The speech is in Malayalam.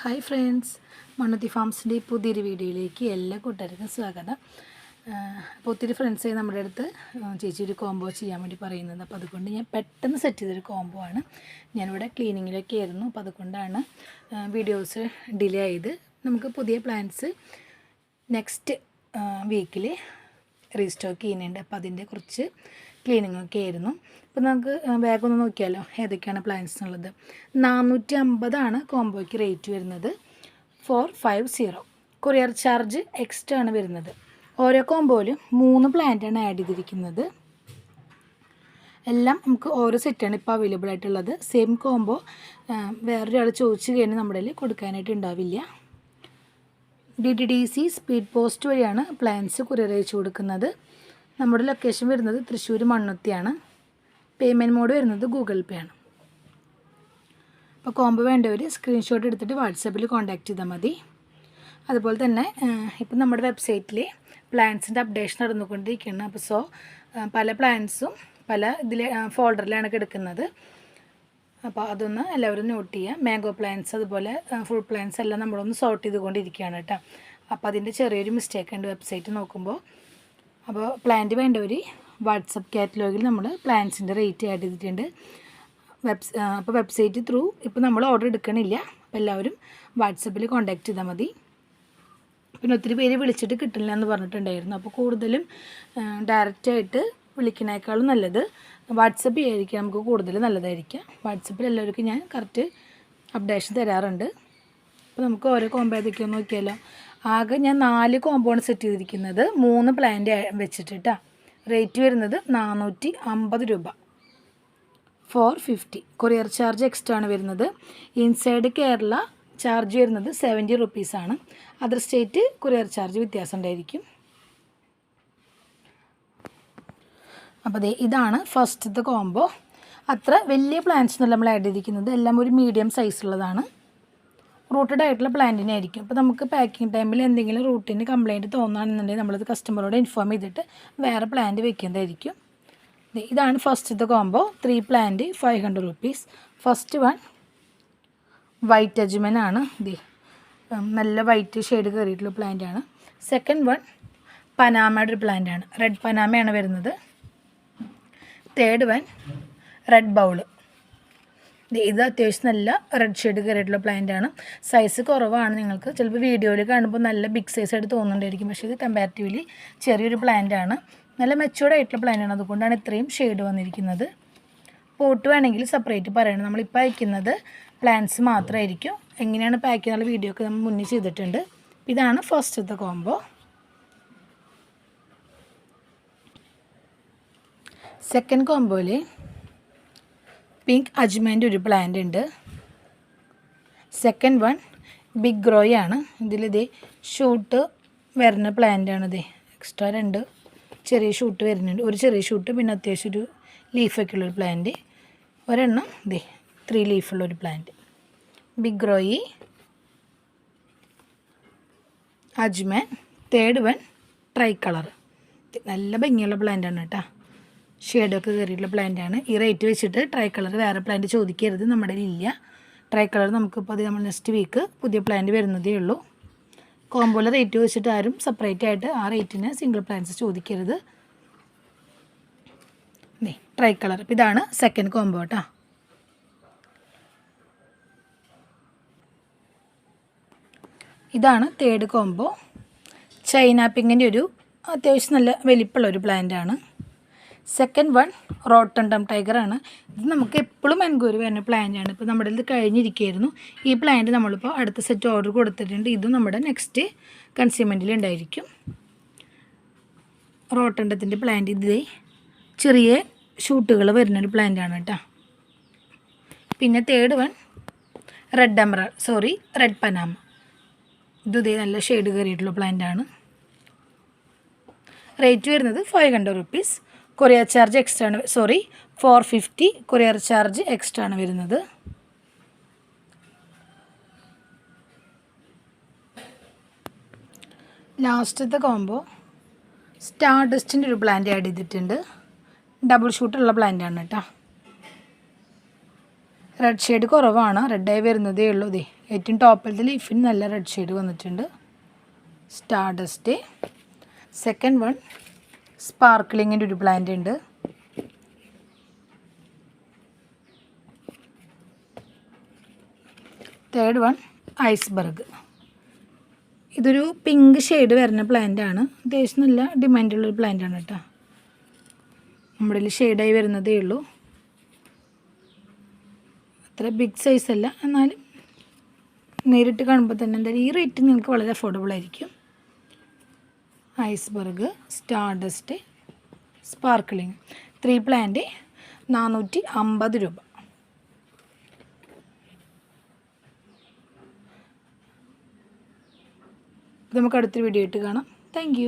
Hi friends. മണ്ണുത്തി ഫാംസിന്റെ പുതിയൊരു വീഡിയോയിലേക്ക് എല്ലാ കൂട്ടുകാർക്കും സ്വാഗതം. അപ്പോൾ ഒത്തിരി ഫ്രണ്ട്സ് നമ്മുടെ അടുത്ത് ചേച്ചി ഒരു കോംബോ ചെയ്യാൻ വേണ്ടി പറയുന്നത് അപ്പോൾ അതുകൊണ്ട് ഞാൻ പെട്ടെന്ന് സെറ്റ് ചെയ്തൊരു കോംബോ ആണ്. ഞാനിവിടെ ക്ലീനിങ്ങിലൊക്കെ ആയിരുന്നു. അപ്പോൾ അതുകൊണ്ടാണ് വീഡിയോസ് ഡിലേ ആയത്. നമുക്ക് പുതിയ പ്ലാൻസ് നെക്സ്റ്റ് വീക്കിൽ റീസ്റ്റോക്ക് ചെയ്യുന്നുണ്ട്. അപ്പോൾ അതിന്റെ കുറച്ച് ക്ലീനിങ് ഒക്കെ ആയിരുന്നു. അപ്പോൾ നമുക്ക് ബാഗ് ഒന്ന് നോക്കിയാലോ? ഏതൊക്കെയാണ് പ്ലാൻസ് എന്നുള്ളത് നാനൂറ്റി അമ്പതാണ് കോംബോയ്ക്ക് റേറ്റ് വരുന്നത്. Four five zero courier charge extra ആണ് വരുന്നത്. ഓരോ കോംബോയിലും മൂന്ന് പ്ലാന്റാണ് ആഡ് ചെയ്തിരിക്കുന്നത്. എല്ലാം നമുക്ക് ഓരോ സെറ്റാണ് ഇപ്പോൾ അവൈലബിൾ ആയിട്ടുള്ളത്. സെയിം കോംബോ വേറൊരാൾ ചോദിച്ചു കഴിഞ്ഞാൽ നമ്മുടെ കൊടുക്കാനായിട്ട് ഉണ്ടാവില്ല. D T D C speed post വഴിയാണ് പ്ലാൻസ് കുറിയർ അയച്ചു കൊടുക്കുന്നത്. നമ്മുടെ ലൊക്കേഷൻ വരുന്നത് തൃശ്ശൂർ മണ്ണുത്തിയാണ്. പേയ്മെന്റ് മോഡ് വരുന്നത് ഗൂഗിൾ പേ ആണ്. അപ്പോൾ കോംബോ വേണ്ടവർ സ്ക്രീൻഷോട്ട് എടുത്തിട്ട് വാട്സാപ്പിൽ കോൺടാക്റ്റ് ചെയ്താൽ മതി. അതുപോലെ തന്നെ ഇപ്പം നമ്മുടെ വെബ്സൈറ്റിൽ പ്ലാൻസിന്റെ അപ്ഡേഷൻ നടന്നുകൊണ്ടിരിക്കുകയാണ്. അപ്പോൾ സോ പല പ്ലാൻസും പല ഇതിൽ ഫോൾഡറിലാണ് കിടക്കുന്നത്. അപ്പോൾ അതൊന്ന് എല്ലാവരും നോട്ട് ചെയ്യുക മാംഗോ പ്ലാന്റ്സ് അതുപോലെ ഫുൾ പ്ലാന്റ്സ് എല്ലാം നമ്മളൊന്ന് സോർട്ട് ചെയ്തുകൊണ്ടിരിക്കുകയാണ് കേട്ടോ. അപ്പോൾ അതിന്റെ ചെറിയൊരു മിസ്റ്റേക്ക് ഉണ്ട് വെബ്സൈറ്റ് നോക്കുമ്പോൾ അപ്പോൾ പ്ലാന്റ് വേണ്ടവർ വാട്സപ്പ് കാറ്റലോഗിൽ നമ്മൾ പ്ലാന്റ്സിന്റെ റേറ്റ് ആഡ് ചെയ്തിട്ടുണ്ട്. വെബ്സ് അപ്പോൾ വെബ്സൈറ്റ് ത്രൂ ഇപ്പോൾ നമ്മൾ ഓർഡർ എടുക്കണില്ല. അപ്പോൾ എല്ലാവരും വാട്സപ്പിൽ കോൺടാക്റ്റ് ചെയ്താൽ മതി. പിന്നെ ഒത്തിരി പേര് വിളിച്ചിട്ട് കിട്ടില്ല എന്ന് പറഞ്ഞിട്ടുണ്ടായിരുന്നു. അപ്പോൾ കൂടുതലും ഡയറക്റ്റായിട്ട് വിളിക്കുന്നേക്കാളും നല്ലത്. വാട്സപ്പ് ചെയ്യാതിരിക്കുക നമുക്ക് കൂടുതൽ നല്ലതായിരിക്കാം. വാട്സപ്പിൽ എല്ലാവർക്കും ഞാൻ കറക്റ്റ് അപ്ഡേഷൻ തരാറുണ്ട്. അപ്പോൾ നമുക്ക് ഓരോ കോമ്പോ ഏതൊക്കെയോ നോക്കിയാലോ. ആകെ ഞാൻ നാല് കോമ്പൗണ്ട് സെറ്റ് ചെയ്തിരിക്കുന്നത്. മൂന്ന് പ്ലാന്റ് വെച്ചിട്ട് റേറ്റ് വരുന്നത് നാനൂറ്റി അമ്പത് രൂപ. Four fifty courier charge extra ആണ് വരുന്നത്. ഇൻസൈഡ് കേരള ചാർജ് വരുന്നത് സെവന്റി റുപ്പീസാണ് അതർ സ്റ്റേറ്റ് കൊറിയർ ചാർജ് വ്യത്യാസം ഉണ്ടായിരിക്കും. അപ്പോൾ ദേ ഇതാണ് ഫസ്റ്റത്തെ കോംബോ അത്ര വലിയ പ്ലാന്റ്സ് ഒന്നും നമ്മൾ ആഡ് ചെയ്തിരിക്കുന്നത്. എല്ലാം ഒരു മീഡിയം സൈസുള്ളതാണ് റൂട്ടഡ് ആയിട്ടുള്ള പ്ലാന്റിനെ ആയിരിക്കും. അപ്പോൾ നമുക്ക് പാക്കിംഗ് ടൈമിൽ എന്തെങ്കിലും റൂട്ടിന് കംപ്ലയിന്റ് തോന്നുകയാണെന്നുണ്ടെങ്കിൽ നമ്മളത് കസ്റ്റമറോട് ഇൻഫോം ചെയ്തിട്ട് വേറെ പ്ലാന്റ് വെക്കുന്നതായിരിക്കും. ഇതാണ് ഫസ്റ്റത്തെ combo three plant five hundred rupees first one white അജ്മൻ ആണ്. ദേ നല്ല വൈറ്റ് ഷെയ്ഡ് കയറിയിട്ടുള്ള പ്ലാന്റ് ആണ്. സെക്കൻഡ് വൺ പനാമയുടെ ഒരു പ്ലാന്റ് ആണ്. റെഡ് പനാമയാണ് വരുന്നത്. തേർഡ് വൺ റെഡ് ബൗൾ ഇത് അത്യാവശ്യം നല്ല റെഡ് ഷെയ്ഡ് കയറിയിട്ടുള്ള പ്ലാന്റ് ആണ്. സൈസ് കുറവാണ് നിങ്ങൾക്ക്. ചിലപ്പോൾ വീഡിയോയിൽ കാണുമ്പോൾ നല്ല ബിഗ് സൈസ് ആയിട്ട് തോന്നുന്നുണ്ടായിരിക്കും. പക്ഷേ ഇത് കമ്പാരിറ്റീവ്ലി ചെറിയൊരു പ്ലാന്റ് ആണ്. നല്ല മെച്ചുവേർഡ് ആയിട്ടുള്ള പ്ലാന്റ് ആണ്. അതുകൊണ്ടാണ് ഇത്രയും ഷെയ്ഡ് വന്നിരിക്കുന്നത്. പോട്ട് വേണമെങ്കിൽ സെപ്പറേറ്റ് പറയണം. നമ്മളിപ്പോൾ അയക്കുന്നത് പ്ലാന്റ്സ് മാത്രമായിരിക്കും എങ്ങനെയാണ് പാക്ക് ചെയ്യാനുള്ള വീഡിയോ ഒക്കെ നമ്മൾ മുന്നേ ചെയ്തിട്ടുണ്ട്. ഇതാണ് ഫസ്റ്റത്തെ കോംബോ സെക്കൻഡ് കോംബോയിൽ പിങ്ക് അജ്മേന്റെ ഒരു പ്ലാന്റ് ഉണ്ട്. സെക്കൻഡ് വൺ ബിഗ് ഗ്രോയ് ആണ്. ഇതിലിതേ ഷൂട്ട് വരുന്ന പ്ലാന്റ് ആണ് ഇത് എക്സ്ട്രാ രണ്ട് ചെറിയ ഷൂട്ട് വരുന്നുണ്ട്. ഒരു ചെറിയ ഷൂട്ട് പിന്നെ അത്യാവശ്യം ഒരു ലീഫൊക്കെ ഉള്ളൊരു പ്ലാന്റ് ഒരെണ്ണം ഇതേ ത്രീ ലീഫുള്ളൊരു പ്ലാന്റ് ബിഗ് ഗ്രോയി അജ്മൻ തേർഡ് വൺ ട്രൈ കളർ നല്ല ഭംഗിയുള്ള പ്ലാന്റ് ആണ് കേട്ടോ. ഷെയ്ഡൊക്കെ കയറിയിട്ടുള്ള പ്ലാന്റ് ആണ്. ഈ റേറ്റ് വെച്ചിട്ട് ട്രൈ കളർ വേറെ പ്ലാന്റ് ചോദിക്കരുത്. നമ്മുടെ ഇല്ല. ട്രൈ കളർ നമുക്കിപ്പോൾ അത് നമ്മൾ നെക്സ്റ്റ് വീക്ക് പുതിയ പ്ലാന്റ് വരുന്നതേ ഉള്ളൂ. കോമ്പോല റേറ്റ് വെച്ചിട്ട് ആരും സെപ്പറേറ്റ് ആയിട്ട് ആ റേറ്റിന് സിംഗിൾ പ്ലാന്റ്സ് ചോദിക്കരുത്. ദേ ട്രൈ കളർ അപ്പോൾ ഇതാണ് സെക്കൻഡ് കോംബോ കേട്ടോ ഇതാണ് തേർഡ് കോംബോ ചൈന പിങ്ങിന്റെ ഒരു അത്യാവശ്യം നല്ല വലിപ്പമുള്ള ഒരു പ്ലാന്റ് ആണ്. സെക്കൻഡ് വൺ റോട്ടണ്ടം ടൈഗറാണ് ഇത് നമുക്ക് എപ്പോഴും എൻക്വയറി വരുന്ന പ്ലാന്റ് ആണ്. ഇപ്പോൾ നമ്മുടെ ഇത് കഴിഞ്ഞിരിക്കുകയായിരുന്നു. ഈ പ്ലാന്റ് നമ്മളിപ്പോൾ അടുത്ത സെറ്റ് ഓർഡർ കൊടുത്തിട്ടുണ്ട്. ഇത് നമ്മുടെ നെക്സ്റ്റ് കൺസ്യൂമെന്റിൽ ഉണ്ടായിരിക്കും. റോട്ടണ്ടത്തിന്റെ പ്ലാന്റ് ഇത് ചെറിയ ഷൂട്ടുകൾ വരുന്നൊരു പ്ലാന്റ് ആണ് കേട്ടോ പിന്നെ തേർഡ് വൺ റെഡ് അമ്ര സോറി റെഡ് പനാമ ഇത് ഇതേ നല്ല ഷെയ്ഡ് കയറിയിട്ടുള്ള പ്ലാന്റ് ആണ് റേറ്റ് വരുന്നത് five hundred rupees courier charge extra ആണ് sorry four fifty courier charge extra ആണ് വരുന്നത്. ലാസ്റ്റത്തെ കോംബോ സ്റ്റാർ ഡസ്റ്റിന്റെ ഒരു പ്ലാന്റ് ആഡ് ചെയ്തിട്ടുണ്ട്. ഡബിൾ ഷൂട്ടുള്ള പ്ലാന്റ് ആണ് കേട്ടോ റെഡ് ഷെയ്ഡ് കുറവാണ് റെഡായി വരുന്നതേ ഉള്ളൂ ഇതേ ഏറ്റവും ടോപ്പിലത്തെ ലീഫിന് നല്ല റെഡ് ഷെയ്ഡ് വന്നിട്ടുണ്ട്. സ്റ്റാർ ഡസ്റ്റ് സെക്കൻഡ് വൺ സ്പാർക്ലിങ്ങിന്റെ ഒരു പ്ലാന്റ് ഉണ്ട്. തേർഡ് വൺ ഐസ്ബർഗ് ഇതൊരു പിങ്ക് ഷെയ്ഡ് വരുന്ന പ്ലാന്റ് ആണ്. അത്യാവശ്യം നല്ല ഡിമാൻഡുള്ളൊരു പ്ലാന്റ് ആണ് കേട്ടോ. നമ്മുടെ ഷെയ്ഡായി വരുന്നതേ ഉള്ളൂ. അത്ര ബിഗ് സൈസ് അല്ല. എന്നാലും നേരിട്ട് കാണുമ്പോൾ തന്നെ എന്തായാലും ഈ റേറ്റ് നിങ്ങൾക്ക് വളരെ അഫോർഡബിൾ ആയിരിക്കും. Iceberg stardust sparkling three plant നാനൂറ്റി അമ്പത് രൂപ നമുക്ക് അടുത്തൊരു വീഡിയോ ആയിട്ട് കാണാം. താങ്ക്